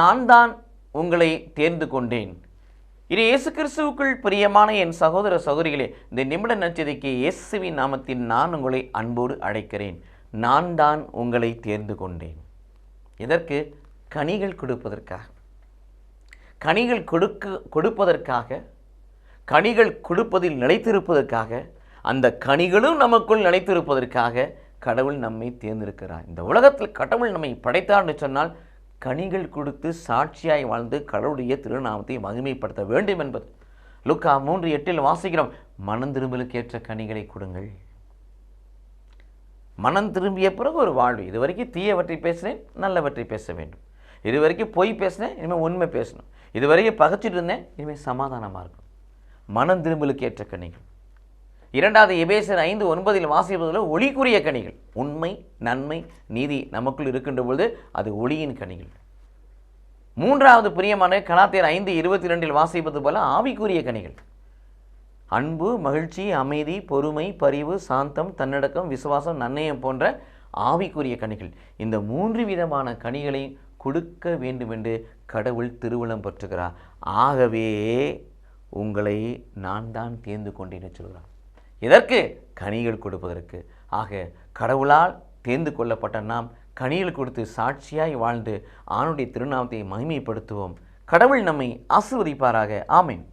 நான் தான் உங்களை தேர்ந்து கொண்டேன். இது இயேசு கிறிஸ்துவுக்குள் பிரியமான என் சகோதர சகோதரிகளே இந்த நிமிட நச்சதிக்கு இயேசுவின் நாமத்தில் நான் உங்களை அன்போடு அழைக்கிறேன். நான் தான் உங்களை தேர்ந்து கொண்டேன். இதற்கு கனிகள் கொடுப்பதற்காக. கனிகள் கொடுக்க கொடுப்பதற்காக கனிகள் கொடுப்பதில் நிலைத்திருப்பதற்காக அந்த கனிகளும் நமக்குள் நிலைத்திருப்பதற்காக கடவுள் நம்மை தேர்ந்தெடுக்கிறார். இந்த உலகத்தில் கடவுள் நம்மை படைத்தார்னு சொன்னால் கனிகள் கொடுத்து சாட்சியாய் வாழ்ந்து கடவுளுடைய திருநாமத்தை மகிமைப்படுத்த வேண்டும் என்பது. லுக்கா மூன்று எட்டில் வாசிக்கிறோம். மனம் திரும்பலுக்கு ஏற்ற கனிகளை கொடுங்கள். மனம் திரும்பிய பிறகு ஒரு வாழ்வு. இதுவரைக்கும் தீயவற்றை பேசினேன் நல்லவற்றை பேச வேண்டும். இதுவரைக்கும் பொய் பேசினேன் இனிமேல் உண்மை பேசணும். இதுவரைக்கும் பகச்சிட்டு பகைச்சிட்டு இருந்தேன் இனிமேல் சமாதானமாக இருக்கும் மனம் திரும்பலுக்கு ஏற்ற கனிகள். இரண்டாவது எபேசர் ஐந்து ஒன்பதில் வாசிப்பதில் ஒளிக்குரிய கனிகள். உண்மை நன்மை நீதி நமக்குள் இருக்கின்ற பொழுது அது ஒளியின் கனிகள். மூன்றாவது பிரியமான கலாத்தியர் ஐந்து இருபத்தி ரெண்டில் வாசிப்பது போல ஆவிக்குரிய கனிகள். அன்பு மகிழ்ச்சி அமைதி பொறுமை பரிவு சாந்தம் தன்னடக்கம் விசுவாசம் நன்னயம் போன்ற ஆவிக்குரிய கனிகள். இந்த மூன்று விதமான கனிகளை கொடுக்க வேண்டும் என்று கடவுள் திருவுளம் பெற்றுகிறார். ஆகவே உங்களை நான் தான் தேர்ந்து கொண்டேன்னு சொல்கிறார். இதற்கு கனிகள் கொடுப்பதற்கு. ஆக கடவுளால் தேர்ந்து கொள்ளப்பட்ட நாம் கனிகள் கொடுத்து சாட்சியாய் வாழ்ந்து ஆணுடைய திருநாமத்தை மகிமைப்படுத்துவோம். கடவுள் நம்மை ஆசீர்வதிப்பாராக. ஆமீன்.